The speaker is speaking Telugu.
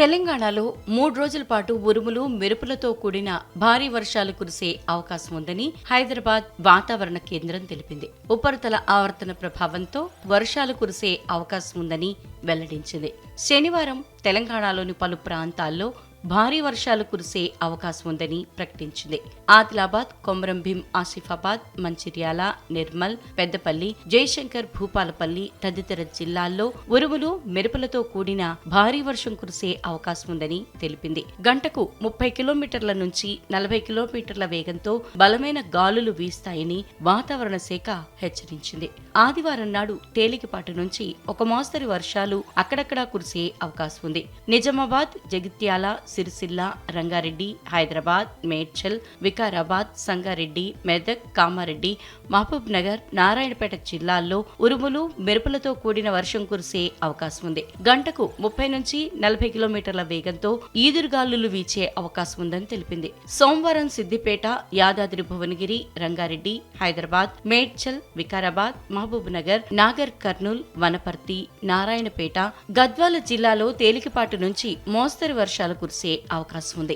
తెలంగాణలో మూడు రోజుల పాటు ఉరుములు మెరుపులతో కూడిన భారీ వర్షాలు కురిసే అవకాశం ఉందని హైదరాబాద్ వాతావరణ కేంద్రం తెలిపింది. ఉపరితల ఆవర్తన ప్రభావంతో వర్షాలు కురిసే అవకాశం ఉందని వెల్లడించింది. శనివారం తెలంగాణలోని పలు ప్రాంతాల్లో భారీ వర్షాలు కురిసే అవకాశం ఉందని ప్రకటించింది. ఆదిలాబాద్ కొమరం భీం ఆసిఫాబాద్ మంచిర్యాల నిర్మల్ పెద్దపల్లి జయశంకర్ భూపాలపల్లి తదితర జిల్లాల్లో ఉరుములు మెరుపులతో కూడిన భారీ వర్షం కురిసే అవకాశం ఉందని తెలిపింది. గంటకు ముప్పై కిలోమీటర్ల నుంచి నలభై కిలోమీటర్ల వేగంతో బలమైన గాలులు వీస్తాయని వాతావరణ శాఖ హెచ్చరించింది. ఆదివారం నాడు తేలికపాటి నుంచి ఒక మోస్తరి వర్షాలు అక్కడక్కడా కురిసే అవకాశం ఉంది. నిజామాబాద్ జగిత్యాల సిరిసిల్ల రంగారెడ్డి హైదరాబాద్ మేడ్చల్ వికారాబాద్ సంగారెడ్డి మెదక్ కామారెడ్డి మహబూబ్ నగర్ నారాయణపేట జిల్లాల్లో ఉరుములు మెరుపులతో కూడిన వర్షం కురిసే అవకాశం ఉంది. గంటకు ముప్పై నుంచి నలభై కిలోమీటర్ల వేగంతో ఈదురుగాలులు వీచే అవకాశం ఉందని తెలిపింది. సోమవారం సిద్దిపేట యాదాద్రి భువనగిరి రంగారెడ్డి హైదరాబాద్ మేడ్చల్ వికారాబాద్ మహబూబ్ నగర్ నాగర్ కర్నూల్ వనపర్తి నారాయణపేట గద్వాల జిల్లాలో తేలికపాటి నుంచి మోస్తరు వర్షాలు కురిసే అవకాశం ఉంది.